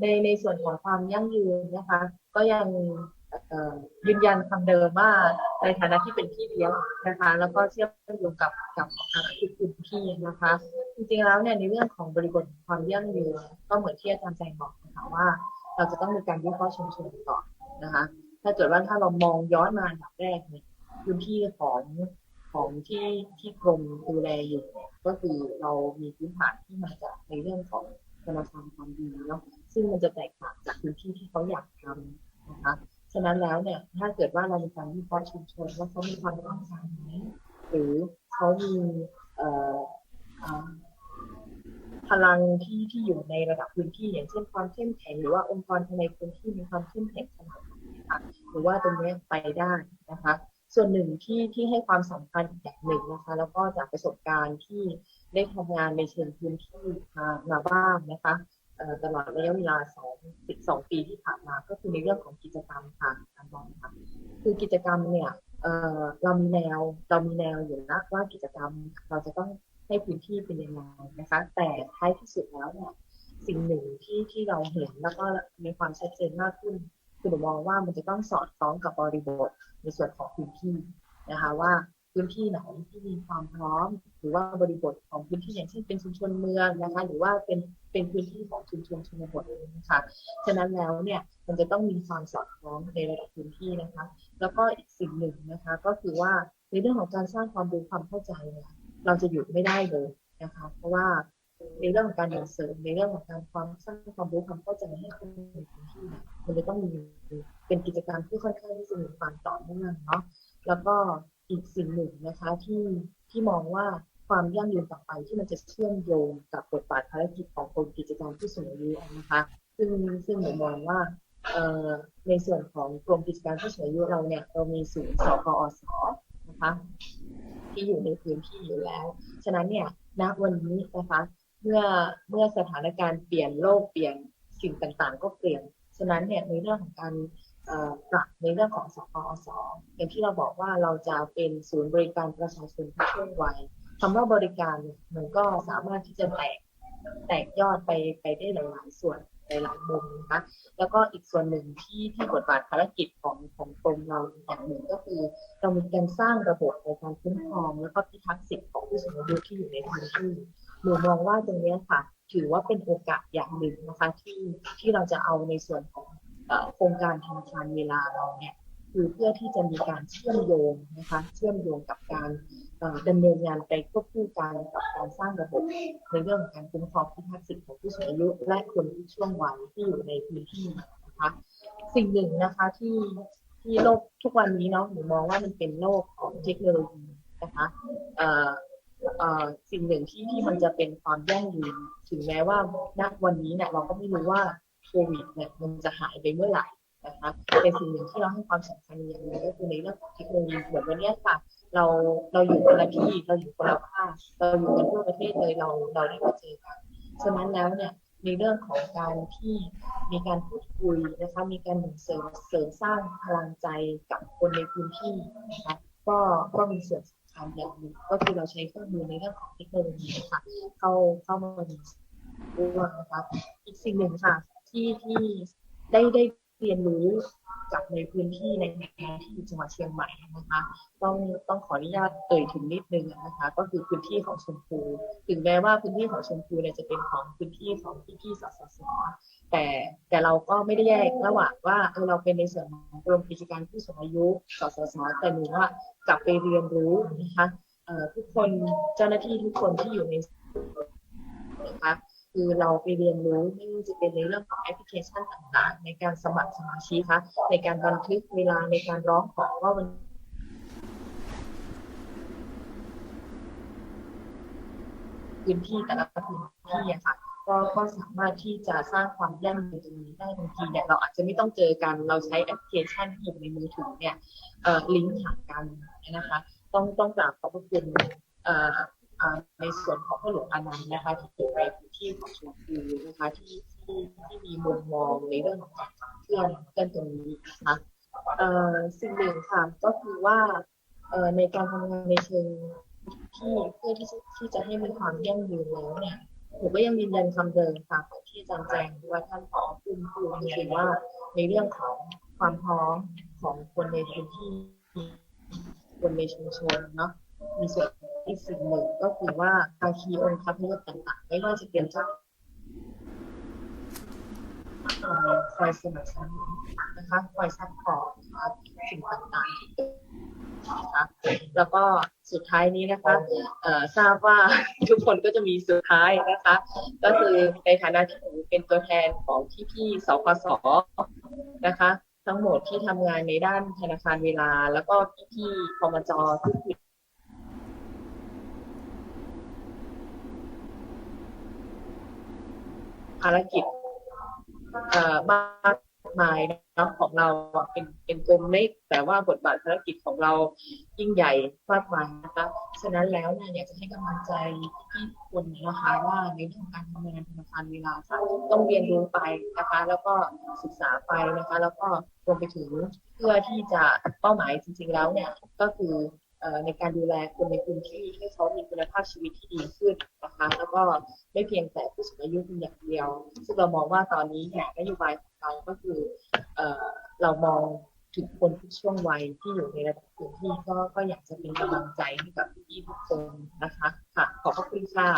ในในส่วนของความยั่งยืนนะคะ ก็ยังยืนยันคำเดิมว่าในฐานะที่เป็นพี่เลี้ยงนะคะ แล้วก็เชื่อมโยงกับกับกับทุกพื้นที่นะคะ จริงๆแล้วเนี่ยในเรื่องของบริบทความยั่งยืนก็เหมือนที่อาจารย์แจงบอกนะคะว่า เราจะต้องมีการวิเคราะห์ชุมชนก่อนนะคะ ถ้าเกิดว่าถ้าเรามองย้อนมาอันดับแรกเนี่ยพื้นที่ของของที่ที่กรมดูแลอยู่เนี่ยก็คือเรามีพื้นฐานที่มาจากในเรื่องของ ธนาคารความดีเนาะซึ่งมันจะแตกต่างจากพื้นที่ที่เขาอยากทำนะคะฉะนั้นแล้วเนี่ยถ้าเกิดว่าเรามีการวิเคราะห์ชุมชนว่าเขามีความต้องการไหมหรือเขามีเอ่อพลังที่ที่อยู่ในระดับพื้นที่อย่างเช่นความเข้มแข็งหรือว่าองค์กรภายในพื้นที่มีความเข้มแข็งขนาดไหนนะคะหรือว่าตรงนี้ไปได้ ส่วนหนึ่งที่ที่ให้ความสำคัญอีกอย่างหนึ่งนะคะ แล้วก็จากประสบการณ์ที่ได้ทำงานในเชิงพื้นที่มามาบ้างนะคะตลอดระยะเวลาสองสิบสองปีที่ผ่านมาก็คือในเรื่องของกิจกรรมค่ะการบอลค่ะคือกิจกรรมเนี่ยเเรามีแนวเรามีแนวอยู่นะว่ากิจกรรมเราจะต้องให้พื้นที่เป็นยังไงนะคะ แต่ท้ายที่สุดแล้วเนี่ยสิ่งหนึ่งที่ที่เราเห็นแล้วก็มีความชัดเจนมากขึ้นคือมองว่ามันจะต้องสอดคล้องกับบริบท ในส่วนของพื้นที่นะคะว่าพื้นที่ไหนที่มีความพร้อม หรือว่าบริบทของพื้นที่อย่างเช่นเป็นชุมชนเมืองนะคะหรือว่าเป็นเป็นพื้นที่ของชุมชนชนบทนะคะฉะนั้นแล้วเนี่ยมันจะต้องมีความสอดคล้องในระดับพื้นที่นะคะ แล้วก็อีกสิ่งหนึ่งนะคะก็คือว่าในเรื่องของการสร้างความรู้ความเข้าใจเนี่ยเราจะหยุดไม่ได้เลยนะคะ เพราะว่า ในเรื่องของการส่งเสริมในเรื่องของการความสร้างความรู้ความเข้าใจให้คนในพื้นที่มันจะต้องมีเป็นกิจกรรมที่ค่อนข้างที่จะมีความต่อเนื่องเนาะแล้วก็อีกสิ่งหนึ่งนะคะที่ที่มองว่าความยั่งยืนต่อไปที่มันจะเชื่อมโยงกับบทบาทภารกิจของกรมกิจการผู้สูงอายุนะคะ ซึ่งซึ่งหนูมองว่าเอ่อในส่วนของกรมกิจการผู้สูงอายุเราเนี่ยเรามีศูนย์สกอสนะคะที่อยู่ในพื้นที่อยู่แล้ว ฉะนั้นเนี่ยณวันนี้นะคะ เมื่อเมื่อสถานการณ์เปลี่ยนโลกเปลี่ยนสิ่งต่างๆ ก็เปลี่ยน ฉะนั้นเนี่ยในเรื่องของการปรับในเรื่องของสกอสอย่างที่เราบอกว่าเราจะเป็นศูนย์บริการประชาชนที่ช่วงวัยคำว่าบริการมันก็สามารถที่จะแตกแตกยอดไปไปได้หลายๆส่วนหลายๆมุมนะคะแล้วก็อีกส่วนหนึ่งที่ที่บทบาทภารกิจของของกรมเราอย่างหนึ่งก็คือเรามีการสร้างระบบในการคุ้มครอง แล้วก็พิทักษ์สิทธิของผู้สูงอายุที่อยู่ในพื้นที่ หนูมองว่าตรงนี้ค่ะ ถือว่าเป็นโอกาสอย่างหนึ่งนะคะที่ที่เราจะเอาในส่วนของโครงการธนาคารเวลาเราเนี่ยคือเพื่อที่จะมีการเชื่อมโยงนะคะเชื่อมโยงกับการเอ่อดำเนินงานไปควบคู่กันกับการสร้างระบบในเรื่องของการคุ้มครองพิทักษ์สิทธิของผู้สูงอายุ และคนที่ช่วงวัยที่อยู่ในพื้นที่นะคะสิ่งหนึ่งนะคะที่ที่โลกทุกวันนี้เนาะหนูมองว่ามันเป็นโลกของเทคโนโลยีนะคะ สิ่งหนึ่งที่ที่มันจะเป็นความยั่งยืนถึงแม้ว่าณวันนี้เนี่ยเราก็ไม่รู้ว่าโควิดเนี่ยมันจะหายไปเมื่อไหร่นะคะแต่สิ่งหนึ่งที่เราให้ความสำคัญอย่างหนึงก็คือในเรื่องของเทคโนโลยีเหมือนวันนี้ค่ะ เราเราอยู่คนละที่เราอยู่คนละภาคเราอยู่กันทั่วประเทศเลยเราเราได้มาเจอกันฉะนั้นแล้วเนี่ยในเรื่องของการที่มีการพูดคุยนะคะมีการเสริมเสริมสร้างพลังใจกับคนในพื้นที่นะคะ ก็ก็มีส่วนสำคัญอย่างหนึ่งก็คือเราใช้เครื่องมือในเรื่องของเทคโนโลยีค่ะเข้าเข้ามามีส่วนร่วนะคะอีกสิ่งหนึ่งค่ะ ที่ที่ได้ได้เรียนรู้จากในพื้นที่ในงานที่จังหวัดเชียงใหม่นะคะ ต้องต้องขออนุญาตเอ่ยถึงนิดนึงนะคะ ก็คือพื้นที่ของชมพู ถึงแม้ว่าพื้นที่ของชมพูเนี่ยจะเป็นของพื้นที่ของพี่ๆสสส แต่แต่เราก็ไม่ได้แยกระหว่างว่าเออเราเป็นในส่วนของกรมกิจการผู้สูงอายุสสสแต่หนูว่ากลับไปเรียนรู้นะคะเอ่อทุกคนเจ้าหน้าที่ทุกคนที่อยู่ในนะคะคือเราไปเรียนรู้ไม่ว่าจะเป็นในเรื่องของแอปพลิเคชันต่างๆ ในการสมัครสมาชิกคะในการบันทึกเวลาในการร้องขอว่าวันพื้นที่แต่ละพื้นที่อะค่ะ ก็ก็สามารถที่จะสร้างความยั่งยืนตรงนี้ได้บางทีเนี่ยเราอาจจะไม่ต้องเจอกันเราใช้แอปพลิเคชันที่อยู่ในมือถือเนี่ยเอ่อลิงก์หากันนะคะ ต้องต้องกราบขอบพระคุณเอ่อในส่วนของพ่อหลวงอานันต์นะคะที่อยู่ในพื้นที่ของชมพูนะคะที่ที่ที่มีมุมมองในเรื่องของการเคลื่อนเคลื่อนตรงนี้นะคะเอ่อสิ่งหนึ่งค่ะก็คือว่าเอ่อในการทำงานในเชิงที่เพื่อที่ที่จะให้มีความยั่งยืนแล้วเนี่ย หนูก็ยังยืนยันคำเดิมค่ะของที่อาจารย์แจงว่าท่านผอพูดพูดจริงว่าในเรื่องของความพร้อมของคนในพื้นที่คนในชุมชนเนาะมีส่วนอีกสิ่งหนึ่งก็คือว่าภาคีองค์คาพยพต่างๆ ไม่ว่าจะเป็นเจ้าคอยสนับสนุนนะคะคอยซัพพอร์ตนะคะสิ่งต่างๆ นะคะแล้วก็สุดท้ายนี้นะคะเอ่อทราบว่าทุกคนก็จะมีสุดท้ายนะคะ ก็คือในฐานะที่หนูเป็นตัวแทนของพี่ๆสคสนะคะ ทั้งหมดที่ทำงานในด้านธนาคารเวลา แล้วก็พี่ๆพมจทุกภารกิจเอ่อมาก มายนะของเราเป็นเป็นกลมเล็กแต่ว่าบทบาทภารกิจของเรายิ่งใหญ่มากมายนะคะฉะนั้นแล้วเนี่ยอยากจะให้กำลังใจพี่ๆทุกคนนะคะว่าในเรื่องการทำงานธนาคารเวลาต้องเรียนรู้ไปนะคะ แล้วก็ศึกษาไปนะคะ แล้วก็รวมไปถึงเพื่อที่จะเป้าหมายจริง ๆแล้วเนี่ยก็คือเอ่อในการดูแลคนในพื้นที่ให้เขามีคุณภาพชีวิตที่ดีขึ้นนะคะ แล้วก็ไม่เพียงแต่ผู้สูงอายุเพียงอย่างเดียว ซึ่งเรามองว่าตอนนี้เนี่ยนโยบายของ เราก็คือเอ่อเรามองถึงคนทุกช่วงวัยที่อยู่ในระดับพื้นที่ก็ก็อยากจะเป็นกำลังใจให้กับพี่ทุกคนนะคะค่ะขอบพระคุณค่ะ